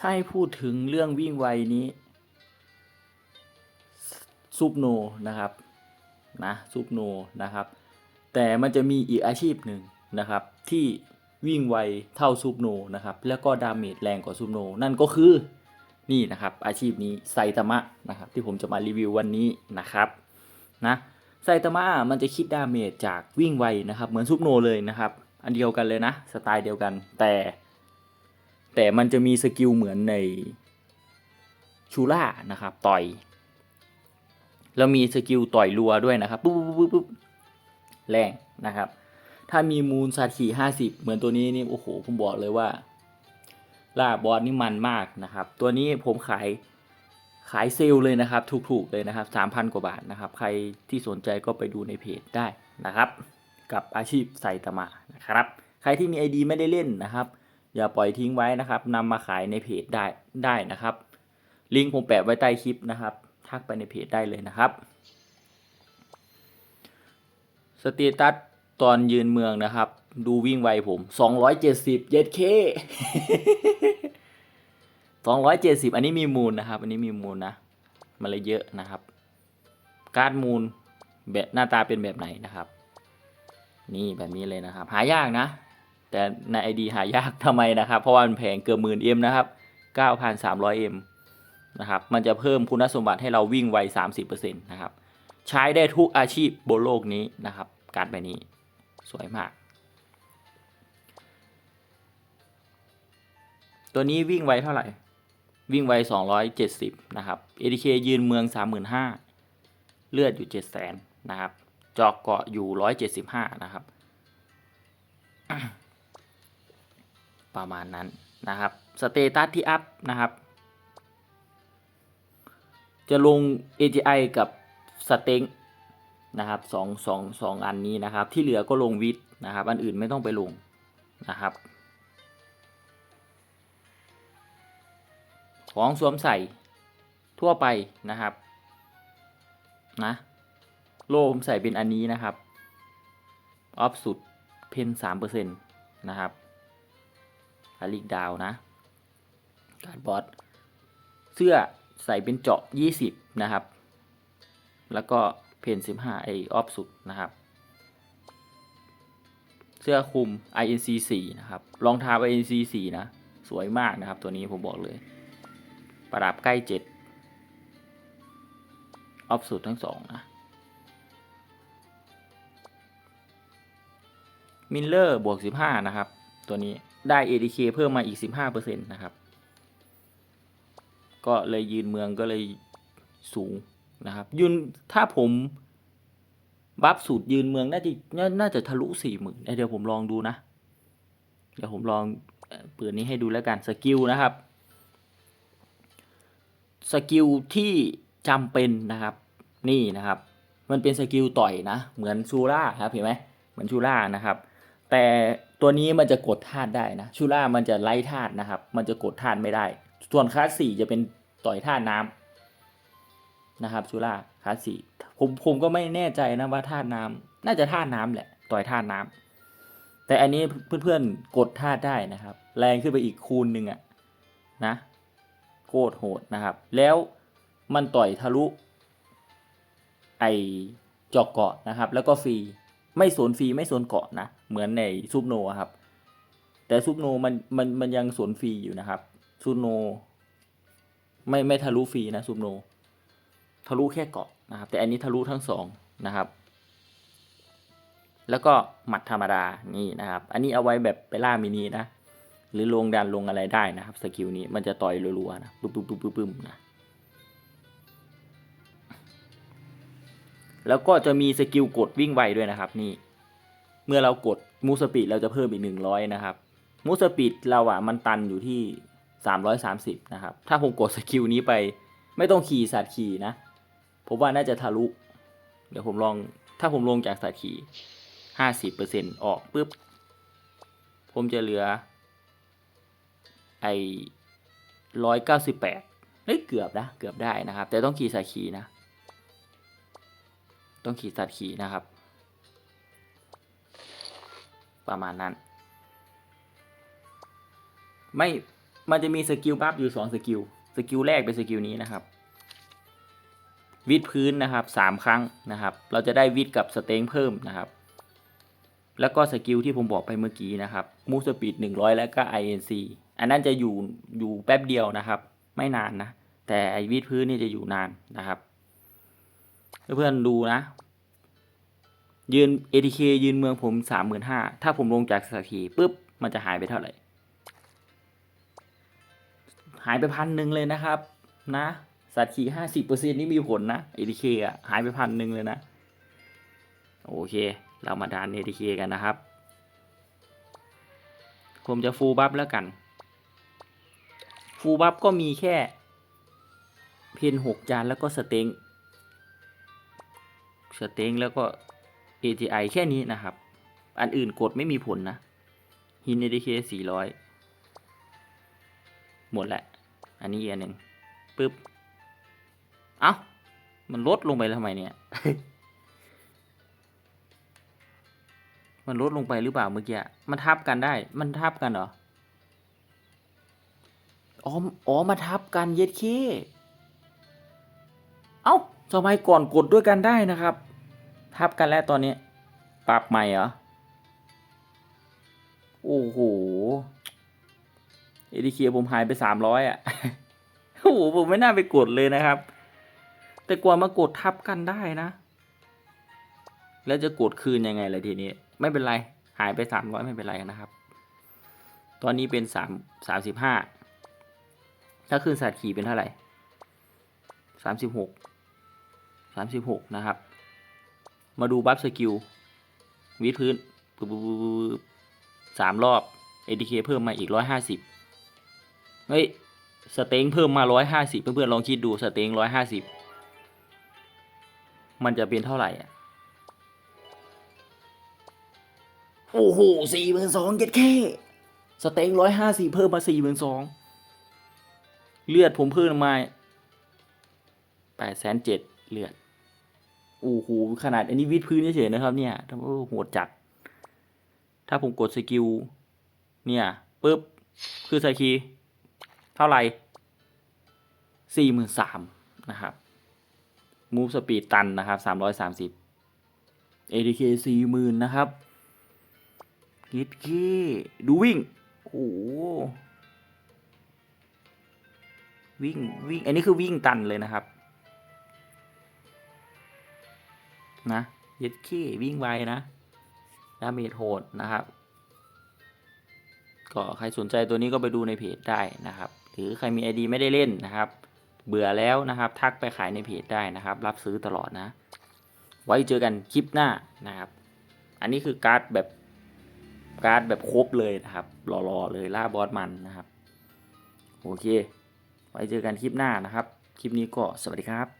ถ้าให้พูดถึงเรื่องวิ่งไวนี้ซุปโนนะครับนะซุปโนนะครับ แต่มันจะมีอีกอาชีพหนึ่งนะครับ ที่วิ่งไวเท่าซุปโนนะครับ แล้วก็ดาเมจแรงกว่าซุปโน นั่นก็คือนี่นะครับ อาชีพนี้ไซตามะนะครับ ที่ผมจะมารีวิววันนี้นะครับนะไซตามะมันจะคิดดาเมจจากวิ่งไวนะครับ เหมือนซุปโนเลยนะครับ อันเดียวกันเลยนะ สไตล์เดียวกันแต่ แต่มันจะมีสกิลเหมือนในชูล่านะครับต่อย แล้วมีสกิลต่อยรัวด้วยนะครับปุ๊บปุ๊บปุ๊บปุ๊บแรงนะครับ ถ้ามีมูลซาทีห้าสิบเหมือนตัวนี้นี่โอ้โหผมบอกเลยว่าล่าบอสนี่มันมากนะครับ ตัวนี้ผมขายขายเซลเลยนะครับ ถูกๆเลยนะครับสามพันกว่าบาทนะครับ ใครที่สนใจก็ไปดูในเพจได้นะครับ กับอาชีพไซตามะนะครับ ใครที่มีไอดีไม่ได้เล่นนะครับ อย่าปล่อยทิ้งไว้นะครับนำมาขายในเพจได้ได้นะครับ ลิงก์ผมแปะไว้ใต้คลิปนะครับ ทักไปในเพจได้เลยนะครับสเตตัสตอนยืนเมืองนะครับ ดูวิ่งไวผม270เย็ดเค270อันนี้มีมูลนะครับ อันนี้มีมูลนะมันเลยเยอะนะครับ การ์ดมูลแบบหน้าตาเป็นแบบไหนนะครับ นี่แบบนี้เลยนะครับ หายากนะ แต่ใน ID หายากทำไมนะครับ เพราะว่ามันแพงเกือบหมื่นเอ็มนะครับ 9,300เอ็มนะครับมันจะเพิ่มคุณสมบัติให้เราวิ่งไว 30%นะครับใช้ได้ทุกอาชีพบนโลกนี้นะครับ การดใบนี้สวยมาก ตัวนี้วิ่งไวเท่าไหร่ วิ่งไว 270 นะครับ ADK ยืนเมือง 35,000 เลือดอยู่ 700,000 นะครับ จอกเกาะอยู่ 175 นะครับ ประมาณนั้นนะครับสเตตัสที่อัพนะครับ จะลง AGI กับสเต็งนะครับสองสองสองอันนี้นะครับ ที่เหลือก็ลงวิทย์นะครับ อันอื่นไม่ต้องไปลงนะครับ ของสวมใส่ทั่วไปนะครับนะโล่ผมใส่เป็นอันนี้นะครับ ออฟสุดเพนสามเปอร์เซ็นต์นะครับ อาลิกดาวนะ การบอสเสื้อใส่เป็นเจาะ 20 นะครับ แล้วก็เพน15ไอออฟสุดนะครับ เสื้อคลุม INC 4นะครับรองเท้า INC 4นะ สวยมากนะครับ ตัวนี้ผมบอกเลย ประดับใกล้ 7 ออฟสุดทั้งสองนะมิลเลอร์บวก 15 นะครับ ตัวนี้ ได้ ADK เพิ่มมาอีก 15%นะครับ ก็เลยยืนเมืองก็เลยสูงนะครับ ยืนถ้าผมบัฟสูตรยืนเมืองน่าจะน่าจะทะลุสี่หมื่นเดี๋ยวผมลองดูนะ เดี๋ยวผมลองเอ่อเปิดนี้ให้ดูแล้วกันสกิลนะครับสกิลที่จำเป็นนะครับนี่นะครับ มันเป็นสกิลต่อยนะ เหมือนชูล่าครับเห็นไหมเหมือนชูล่านะครับ แต่ ตัวนี้มันจะกดธาตุได้นะชูล่ามันจะไล่ธาตุนะครับ มันจะกดธาตุไม่ได้ ส่วนคลาสสี่จะเป็นต่อยธาตุน้ำนะครับชูล่าคลาสสี่ผมผมก็ไม่แน่ใจนะว่าธาตุน้ำน่าจะธาตุน้ำแหละ ต่อยธาตุน้ำแต่อันนี้เพื่อนๆกดธาตุได้นะครับ แรงขึ้นไปอีกคูณหนึ่งอะนะโคตรโหดนะครับ แล้วมันต่อยทะลุไอจอกเกาะนะครับ แล้วก็ฟรี ไม่สวนฟรีไม่สวนเกาะนะ เหมือนในซุปโนครับ แต่ซุปโนมันมันมันยังสวนฟรีอยู่นะครับซุปโน ไม่ไม่ทะลุฟรีนะซุปโน ทะลุแค่เกาะนะครับ แต่อันนี้ทะลุทั้งสองนะครับ แล้วก็หมัดธรรมดานี่นะครับ อันนี้เอาไว้แบบไปล่ามินินะหรือลงดันลงอะไรได้นะครับสกิลนี้มันจะต่อยรัวๆนะปุ๊บปุ๊บปุ๊บปุ๊บปุ๊บนะ แล้วก็จะมีสกิลกดวิ่งไวด้วยนะครับนี่ เมื่อเรากดมูสปีดเราจะเพิ่มอีกหนึ่งร้อยนะครับ มูสปีดเราอะมันตันอยู่ที่สามร้อยสามสิบนะครับ ถ้าผมกดสกิลนี้ไป ไม่ต้องขี่สัตว์ขี่นะ ผมว่าน่าจะทะลุ เดี๋ยวผมลอง ถ้าผมลงจากสัตว์ขี่ห้าสิบเปอร์เซ็นออกปุ๊บ ผมจะเหลือ ไอร้อยเก้าสิบแปดเฮ้ยเกือบนะ เกือบได้นะครับ แต่ต้องขี่สัตว์ขี่นะ ต้องขี่สัตว์ขี่นะครับ ประมาณนั้น ไม่มันจะมีสกิลบัฟอยู่สองสกิลสกิลแรกเป็นสกิลนี้นะครับ วิดพื้นนะครับสามครั้งนะครับ เราจะได้วิดกับสเต็งเพิ่มนะครับ แล้วก็สกิลที่ผมบอกไปเมื่อกี้นะครับมูสปีดหนึ่งร้อยแล้วก็ INC อันนั้นจะอยู่อยู่แป๊บเดียวนะครับ ไม่นานนะ แต่ไอวิดพื้นนี่จะอยู่นานนะครับ เพื่อนดูนะ ยืน ATK ยืนเมืองผมสามหมื่นห้าถ้าผมลงจากสกีปุ๊บ มันจะหายไปเท่าไหร่ หายไปพันหนึ่งเลยนะครับ นะสัตว์ขี่ห้าสิบเปอร์เซ็นต์นี่มีผลนะ ATK อะหายไปพันหนึ่งเลยนะ โอเค เรามาดาน ATK กันนะครับ ผมจะฟูลบัฟแล้วกัน ฟูลบัฟก็มีแค่ เพนหกจานแล้วก็สเต็ง สเต็งแล้วก็ ATI แค่นี้นะครับ อันอื่นกดไม่มีผลนะฮิน ATK สี่ร้อยหมดแหละอันนี้อีกอันหนึ่งปึ๊บ เอ้า มันลดลงไปทำไมเนี่ย มันลดลงไปหรือเปล่าเมื่อกี้ มันทับกันได้ มันทับกันเหรอ อ๋อ อ๋อ มาทับกันเย็ดเค้ สมัยก่อนกดด้วยกันได้นะครับ ทับกันแล้วตอนนี้ ปรับใหม่เหรอ โอ้โห เอดีเคผมหายไปสามร้อยอะ โอ้โห ผมไม่น่าไปกดเลยนะครับ แต่กว่ามากดทับกันได้นะ แล้วจะกดคืนยังไงเลยทีนี้ ไม่เป็นไร หายไปสามร้อยไม่เป็นไรนะครับ ตอนนี้เป็นสามสามสิบห้าถ้าคืนสัตว์ขี่เป็นเท่าไหร่สามสิบหก สามสิบหกนะครับ มาดูบัฟสกิลวิดพื้นสามรอบ ADK เพิ่มมาอีกร้อยห้าสิบเฮ้ย สเต็งเพิ่มมาร้อยห้าสิบเพื่อนๆลองคิดดูสเต็งร้อยห้าสิบมันจะเป็นเท่าไหร่อะโอ้โหสี่หมื่นสองเจ็ดแค่สเต็งร้อยห้าสิบเพิ่มมาสี่หมื่นสอง เลือดผมเพิ่มมาแปดแสนเจ็ด เลือดโอ้โหขนาดอันนี้วิดพื้นเฉยๆนะครับ เนี่ยทำโอ้โหดจัด ถ้าผมกดสกิลเนี่ยปุ๊บคือสกีเท่าไหร่สี่หมื่นสามนะครับมูฟสปีดตันนะครับสามร้อยสามสิบ ATK สี่หมื่นนะครับยิดเคดูวิ่ง โอ้โหวิ่งวิ่ง อันนี้คือวิ่งตันเลยนะครับ นะย็ดขี้วิ่งไวนะดาเมจโหดนะครับ ก็ใครสนใจตัวนี้ก็ไปดูในเพจได้นะครับ หรือใครมีไอดีไม่ได้เล่นนะครับ เบื่อแล้วนะครับ ทักไปขายในเพจได้นะครับ รับซื้อตลอดนะ ไว้เจอกันคลิปหน้านะครับ อันนี้คือการ์ดแบบการ์ดแบบครบเลยนะครับรอๆเลยล่าบอสมันนะครับ โอเค ไว้เจอกันคลิปหน้านะครับ คลิปนี้ก็สวัสดีครับ